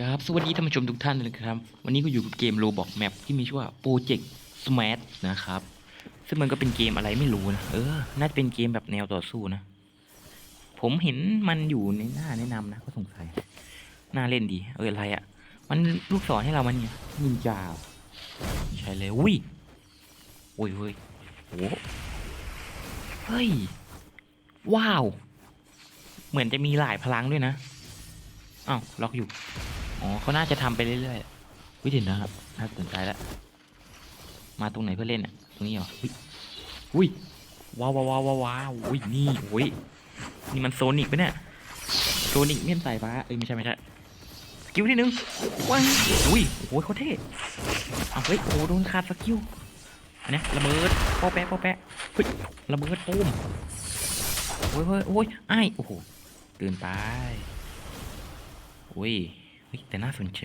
ครับสวัสดีท่านผู้ชมทุกท่านเลยครับ วันนี้ก็อยู่กับเกมโ o บอกแมปที่มีชื่อว่า Project Smash นะครับ ซึ่งมันก็เป็นเกมอะไรไม่รู้นะ เออ น่าจะเป็นเกมแบบแนวต่อสู้นะ ผมเห็นมันอยู่ในหน้าแนะนำนะ ก็สงสัย น่าเล่นดี เอออะไรอะ่ะ มันลูกศรให้เรามันเนี่ยนินจาใช่เลยอุ้ยโอ้ยเฮ้ยโอ้เฮ้ย ว้าว เหมือนจะมีหลายพลังด้วยนะ อ้าวล็อกอยู่ อ๋อเขาน่าจะทำไปเรื่อยๆวิธีนะครับน่าสนใจแล้ว มาตรงไหนเพื่อเล่นอะ ตรงนี้เหรออุ้ยอุ้ยว้าวว้าวว้าวว้าวอุ้ยนี่อุ้ยนี่มันโซนิกปะเนี่ย โซนิกเมี่ยนสายฟ้า เอ้ยไม่ใช่ไม่ใช่ สกิลที่หนึ่งว้าวอุ้ยโอ้ยเขาเท่เอาเฮ้ยโอ้โดนขาดสกิลอันเนี้ยระเบิดปอแปะปอแปะเฮ้ยระเบิดตูมโอ้ยโอ้ยโอ้ยไอ้โอ้โหเกินไป อุ้ยเฮ้ยแต่น่าสนใจ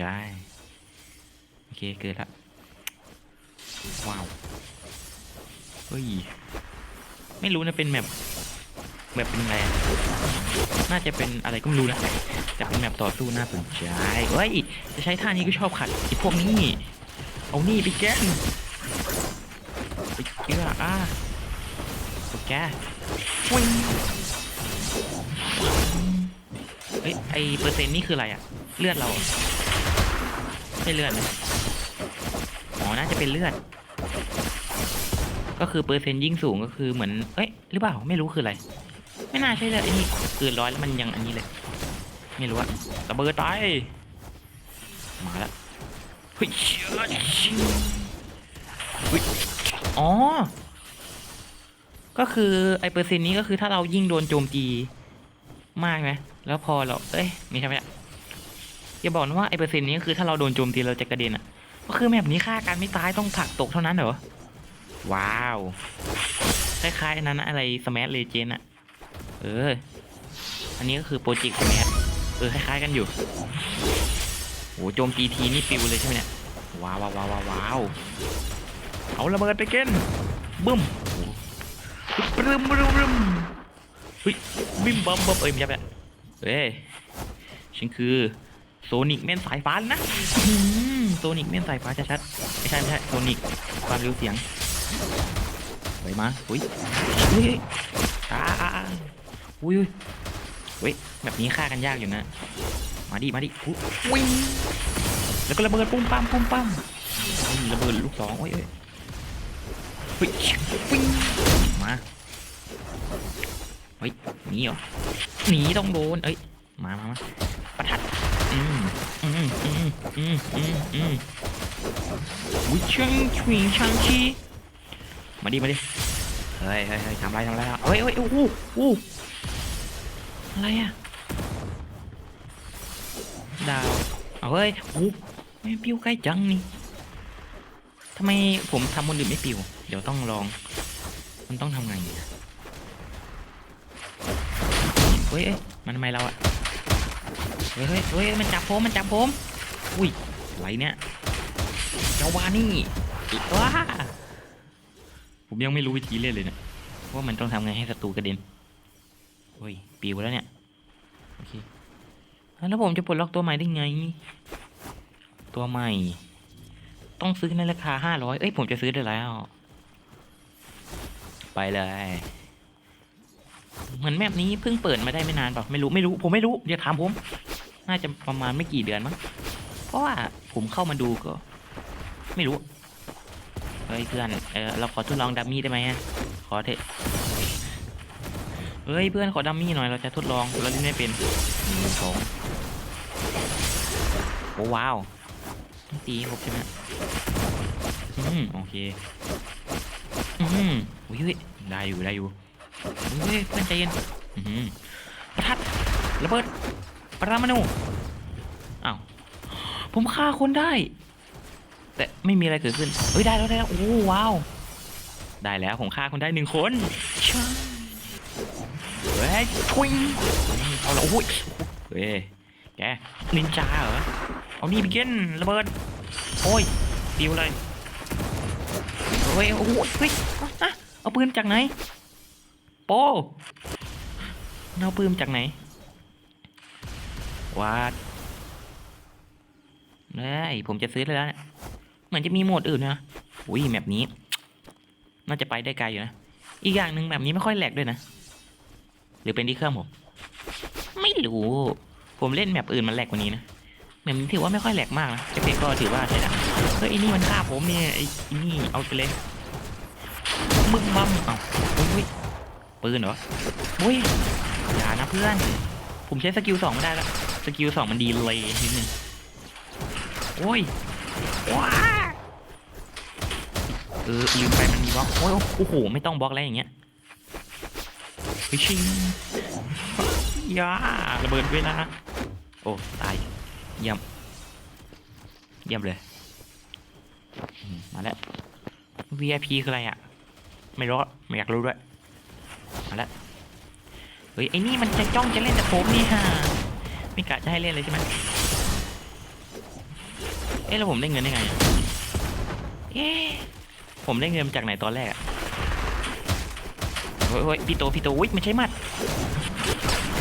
โอเค เกิดละ ว้าว เฮ้ย ไม่รู้นะเป็นแบบแบบเป็นไงอะน่าจะเป็นอะไรก็ไม่รู้นะแต่เป็นแบบต่อสู้น่าสนใจเฮ้ย จะใช้ท่านี้ก็ชอบขัดไอ้พวกนี้ เอานี่ไปแกล้งไปเชื่ออะโอเควิ่ง เอ้ยไอเปอร์เซ็นต์นี่คืออะไรอะเลือดเราไม่เลือดนะอ๋อน่าจะเป็นเลือด ก็คือเปอร์เซ็นต์ยิ่งสูงก็คือเหมือนเอ้ยหรือเปล่าไม่รู้คืออะไร ไม่น่าใช่เลยไอ้นี่เกินร้อยแล้วมันยังอันนี้เลย ไม่รู้อะระเบิดไปมาแล้วเฮ้ยเชี่ยเฮ้ยอ๋อ ก็คือไอเปอร์เซ็นต์นี้ก็คือถ้าเรายิ่งโดนโจมตีมากไหม แล้วพอเรา เอ้ยม่ใช่ไหม่ใช่อย่าบอกนะว่าไอเปอร์เซ็นต์นี้ก็คือถ้าเราโดนโจมตีเราจะกระเด็นอะ ก็คือแบบนี้ฆ่ากันไม่ตายต้องผลักตกเท่านั้นเหรอ ว้าว คล้ายๆอันนั้นอะไรสมั t เลเจนอะเออ อันนี้ก็คือโปรเจกต์สมั t เออคล้ายๆกันอยู่โหโจมตีทีนี่ปิวเลยใช่ไหมเนี่ย ว้าวว้าวว้าวว้าวว้าวเอาระเบิดไปเก้นบึ้มปรึมปรึมปรึมเฮ้ยบิมบอมบอมเอ้ยไม่ใช่แบบ เฮ้ยฉันคือโซนิกแม่นสายฟ้านะโซนิกแม่นสายฟ้าชัดๆไม่ใช่ไม่ใช่โซนิกความเร็วเสียงไปมาอุ้ยอุ้ยอ่าอ้าอุ้ยอุ้ยแบบนี้ฆ่ากันยากอยู่นะ มาดิมาดิอุ๊ยวิ่งแล้วก็ระเบิดปุ้มปั้มปุ้มปั้มระเบิดลูกสองโอ้ยเอ้ยเฮ้ยวิ่งมา เฮ้ยหนีเหรอหนีต้องโดนเอ้ยมามามาประทัดอืมอืมอืมอืมอืมอืมวิชังชวิงชังชีมาดิมาดิเฮ้ยเฮ้ยเฮ้ยทำไรทำไรอะเฮ้ยเฮ้ยโอ้โหโอ้โหอะไรอะดาวเอาเฮ้ยโอ้ไม่ปิวใกล้จังนี่ทำไมผมทำบนอื่นไม่ปิว เดี๋ยวต้องลอง มันต้องทำไงเนี่ย ฮ้ยเอ้ยมันทำไมเราอะเฮ้ยเฮ้ยเฮ้ยมันจับผมมันจับผมอุ้ยไหลเนี่ยเจ้าวานี่ว้าผมยังไม่รู้วิธีเล่นเลยเนี่ยว่ามันต้องทำไงให้ศัตรูกระเด็นเฮ้ยปิวแล้วเนี่ยโอเคแล้วผมจะปลดล็อกตัวใหม่ได้ไง ตัวใหม่ ต้องซื้อในราคาห้าร้อยเอ้ยผมจะซื้อได้แล้ว ไปเลย เหมือนแมปนี้เพิ่งเปิดมาได้ไม่นานเปล่าไม่รู้ไม่รู้ผมไม่รู้เดี๋ยวถามผม น่าจะประมาณไม่กี่เดือนมั้งเพราะว่าผมเข้ามาดูก็ ไม่รู้เฮ้ยเพื่อนเออเราขอทดลองดัมมี่ได้ไหมอะขอเถอะเฮ้ยเพื่อนขอดัมมี่หน่อยเราจะทดลองเราเล่นไม่เป็นสองโอ้ว้าวตีห้ครบใช่ไหมอืมโอเคอืมอุ้ยได้อยู่ได้อยู่ เฮ้ยเพื่อนใจเย็นอื้อหือประทัดระเบิดปรามาณูอ้าวผมฆ่าคนได้ แต่ไม่มีอะไรเกิดขึ้นเฮ้ยได้แล้วได้แล้วโอ้ว้าวได้แล้วผมฆ่าคนได้หนึ่งคนเฮ้ยทวิงเอาละโอ้ยเฮ้ยแกนินจาเหรอเอานี่ไปกินระเบิดโอ้ยปิวเลยเฮ้ยโอ้โหเฮ้ยเอาปืนจากไหน โป้เอาปืนจากไหนวาดได้ผมจะซื้อเลยแล้วเนี่ยเหมือนจะมีโหมดอื่นนะอุ้ยแมปนี้ น่าจะไปได้ไกลอยู่นะ อีกอย่างหนึ่งแบบนี้ไม่ค่อยแหลกด้วยนะ หรือเป็นที่เครื่องผม ไม่รู้ ผมเล่นแมปอื่นมันแหลกกว่านี้นะแมปนี้ถือว่าไม่ค่อยแหลกมากนะเอฟเฟกต์ก็ถือว่าใช้ได้เฮ้ยไอ้นี่มันฆ่าผมเนี่ยไอ้ไอ้นี่เอาไปเลยมึงมั่มเอ้าอุ้ย ปืนเหรออุ้ยอย่านะเพื่อน ผมใช้สกิลสองไม่ได้แล้วสกิลสองมันดีเลยนิดนึงโอ้ยว้าเออลืมไปมันมีบล็อกโอ้ยโอ้โหไม่ต้องบล็อกแล้วอย่างเงี้ยฟิชชิงยาระเบิดเวลาโอ้ตายเยี่ยมเยี่ยมเลยมมาแล้ว VIP คืออะไรอะ ไม่รู้ไม่อยากรู้ด้วย มาแล้วเฮ้ยไอ้นี่มันจะจ้องจะเล่นแต่ผมนี่ฮะไม่กะจะให้เล่นเลยใช่ไหมเอ๊ะแล้วผมได้เงินได้ไงเอ๊ะผมได้เงินจากไหนตอนแรกอะโอ้ยโอ้ยพี่โตพี่โตอุ้ยไม่ใช่มัด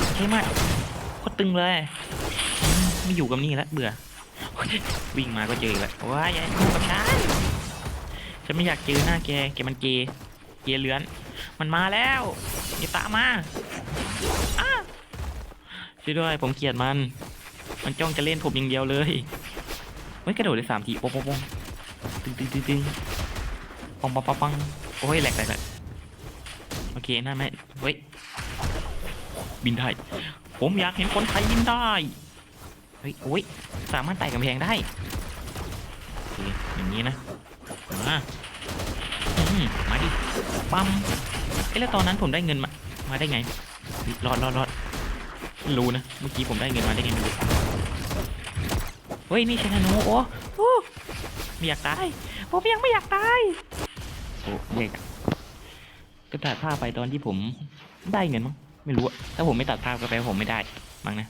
ไม่ใช่มัดโคตรตึงเลยไม่อยู่กับนี่แล้วเบื่อวิ่งมาก็เจอแล้วว้ายอย่ายุ่งกับฉันฉันไม่อยากเจอหน้าแกแกมันเกย์ เกย์เลื้อน มันมาแล้วอย่าตามาช่วยด้วยผมเกลียดมัน มันจ้องจะเล่นผมอย่างเดียวเลยเฮ้ยกระโดดได้สามทีโป๊ะโป๊ะตึงตึงตึงตึงปังปังปังปังโอ้ยแหลกแหลกแหลกโอเคน่าไหมเฮ้ยบินได้ ผมอยากเห็นคนไทยบินได้เฮ้ยโอ้ยสามารถไต่กำแพงได้อย่างนี้นะมา มาดิปั๊มเอ๊ะแล้วตอนนั้นผมได้เงินมา มาได้ไงรอดรอดรอดรู้นะ เมื่อกี้ผมได้เงินมาได้ไงไม่รู้เฮ้ยนี่ช่ธนูโอ้โอ้ไม่อยากตาย ผมยังไม่อยากตาย โอ้เด็กอะก็ตัดภาพไปตอนที่ผมได้เงินมั้ง ไม่รู้อะถ้าผมไม่ตัดภาพก็แปลว่าผมไม่ได้ มั้งนะ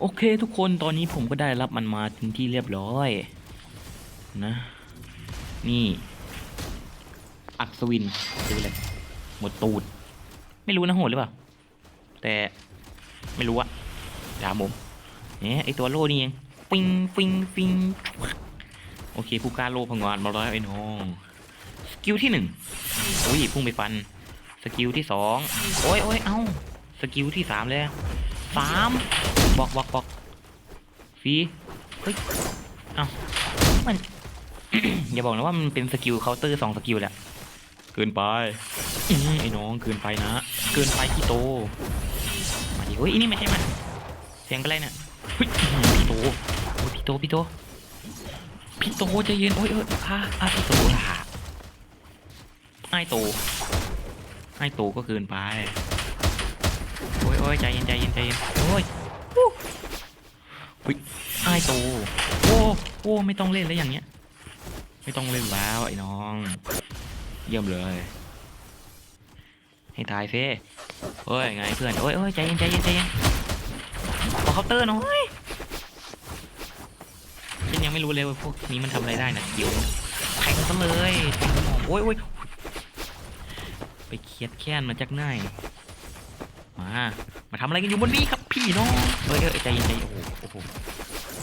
โอเคทุกคนตอนนี้ผมก็ได้รับมันมาถึงที่เรียบร้อย นะ นี่ อัศวินซื้อเลยหมดตูด ไม่รู้นะโหดหรือเปล่า แต่ไม่รู้อะถามผมเนี่ยไอตัวโล่นี่เองฟิงฟิงฟิงโอเคผู้กล้าโล่พงงานมาแล้วไอ้น้องสกิลที่หนึ่งอุ้ยพุ่งไปฟัน สกิลที่สองโอ้ยโอ้ยเอ้าสกิลที่สามเลยสามบอกบอกบอกฟีเฮ้ยเอ้ามันอย่าบอกนะว่ามันเป็นสกิลเคาน์เตอร์สองสกิลแหละ เกินไปอื้อไอ้น้องเกินไปนะ เกินไปที่โต มาดิเฮ้ยอันนี่ไม่ใช่มันเสียงอะไรเนี่ยเฮ้ยอื้อหือพี่โตโอ้ยพี่โตพี่โตพี่โตใจเย็นโอ้ยเอออ่าอ่าพี่โตล่ะไอ้โตไอ้โตก็เกินไปโอ้ยโอ้ยใจเย็นใจเย็นใจเย็นโอ้ยวู้เฮ้ยไอ้โตโอ้โอ้ไม่ต้องเล่นแล้วอย่างเงี้ย ไม่ต้องเล่นแล้วไอ้น้อง เยี่ยมเลย ให้ทายเฟ่เฮ้ยไงเพื่อนโอ้ยโอ้ยใจเย็นใจเย็นใจเย็นขอเคาน์เตอร์หน่อยฉันยังไม่รู้เลยว่าพวกนี้มันทำอะไรได้นะเดี๋ยวแทงซะเลยแทงโอ้ยโอ้ยไปเคียดแค้นมาจากไหนมา มาทำอะไรกันอยู่บนนี้ครับพี่น้องเฮ้ยเอ้ยใจเย็นใจโอ้โหโอ้โห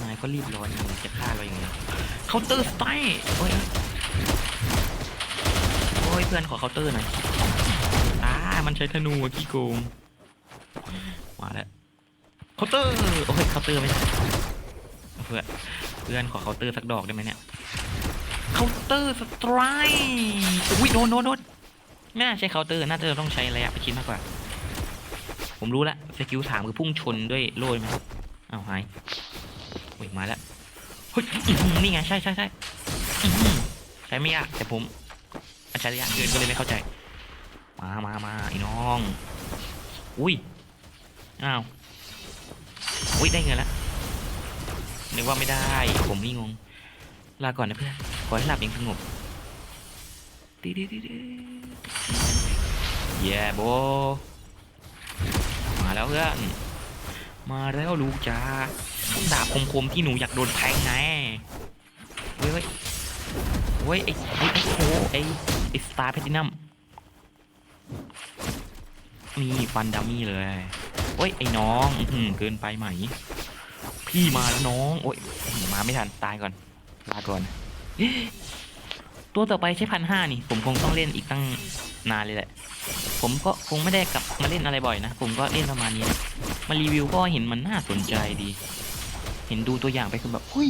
นายก็รีบร้อนจะฆ่าเราอย่างเงี้ยเคาน์เตอร์สไตล์โอ้ยโอ้ย เพื่อนขอเคาน์เตอร์หน่อยอ่ามันใช้ธนูอะขี้โกงมาแล้วเคาน์เตอร์โอ้ยเคาน์เตอร์ไม่ใช่เพื่อนเพื่อนขอเคาน์เตอร์สักดอกได้ไหมเนี่ยเคาน์เตอร์สไตร์อุ้ยโดนโดนโดนไม่น่าใช้เคาน์เตอร์น่าจะต้องใช้ระยะประชิดมากกว่า ผมรู้ละสกิลสามคือพุ่งชนด้วยโล่ไหมอ้าวหายโอ้ยมาแล้วเฮ้ยนี่ไงใช่ใช่ใช่ใช้ไม่ยากแต่ผม อัจฉริยะเกินก็เลยไม่เข้าใจ มามามาไอ้น้อง อุ้ย อ้าว อุ้ยได้เงินแล้วนึกว่าไม่ได้ ผมนี่งง ลาก่อนนะเพื่อน ขอให้หลับอย่างสงบดีดีดีดีเย่โบ มาแล้วเพื่อน มาแล้วลูกจ้าดาบคมๆที่หนูอยากโดนแทงไง เฮ้ย เฮ้ยไอ้ไอ้โอ้ไอ้ไอ้สตาร์แพทินัมนี่ฟันดัมมี่เลยโอ้ยไอ้น้องอืเกินไปไหมพี่พี่มาแล้วน้องโอ้ยมาไม่ทันตายก่อนลาก่อน ตัวต่อไปใช้พันห้านี่ ผมคงต้องเล่นอีกตั้งนานเลยแหละ ผมก็คงไม่ได้กลับมาเล่นอะไรบ่อยนะ ผมก็เล่นประมาณนี้นะมารีวิวก็เห็นมันน่าสนใจดี เห็นดูตัวอย่างไปคือแบบเฮ้ย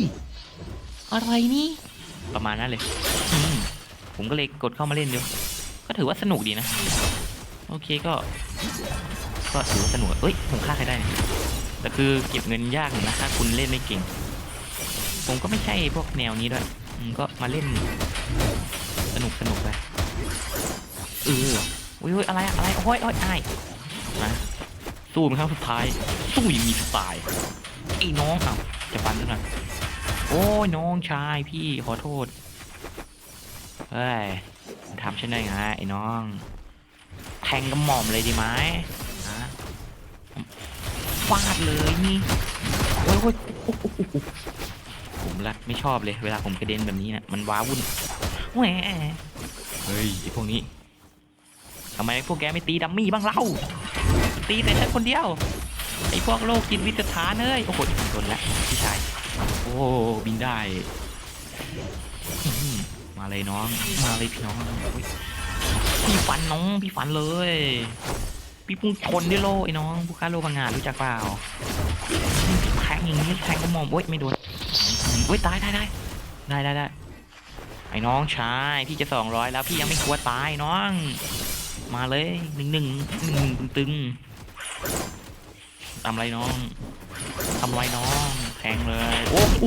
อะไรนี่ ประมาณนั้นเลยผมก็เลยกดเข้ามาเล่นดูก็ถือว่าสนุกดีนะ โอเคก็ ก็ถือว่าสนุกเอ้ยผมฆ่าใครได้เนี่ยแต่คือเก็บเงินยากหน่อยนะถ้าคุณเล่นไม่เก่ง ผมก็ไม่ใช่พวกแนวนี้ด้วยอืมก็มาเล่น สนุกสนุกไปเอออุ้ยอะไรอะอะไรโอ้ยโอ้ยไอ้มาสู้เป็นครั้งสุดท้ายสู้อยังมีสไตล์ไอ้น้องเอ้าจะฟันซะหน่อย โอ้ยน้องชายพี่ขอโทษ เฮ้ยทำฉันได้ไงไอ้น้อง แทงกระหม่อมเลยดีไหมฮะฟาดเลยนี่โอ้ยโอ้ยผมละไม่ชอบเลย เวลาผมกระเด็นแบบนี้นะมันว้าวุ่นแหมเฮ้ยไอพวกนี้ทำไมพวกแกไม่ตีดัมมี่บ้างเล่า ตีแต่ฉันคนเดียวไอพวกโลกกินวิตฐานเอ้ยโอ้โหโดนละพี่ชาย โอ้บินได้มาเลยน้อง มาเลยพี่น้องพี่ฟันน้องพี่ฟันเลย พี่พุ่งชนด้วยโลไอ้น้องผู้ค้าโลบางงานรู้จักเปล่าแทงอย่างนี้แทงกระหม่อมโอ๊ยไม่โดนโอ๊ยตายได้ได้ได้ได้ได้ไอ้น้องชายพี่จะสองร้อยแล้วพี่ยังไม่กลัวตายน้อง มาเลยหนึ่งหนึ่งหนึ่งตึงทำไรน้องทำไรน้อง งเลย โอ้โห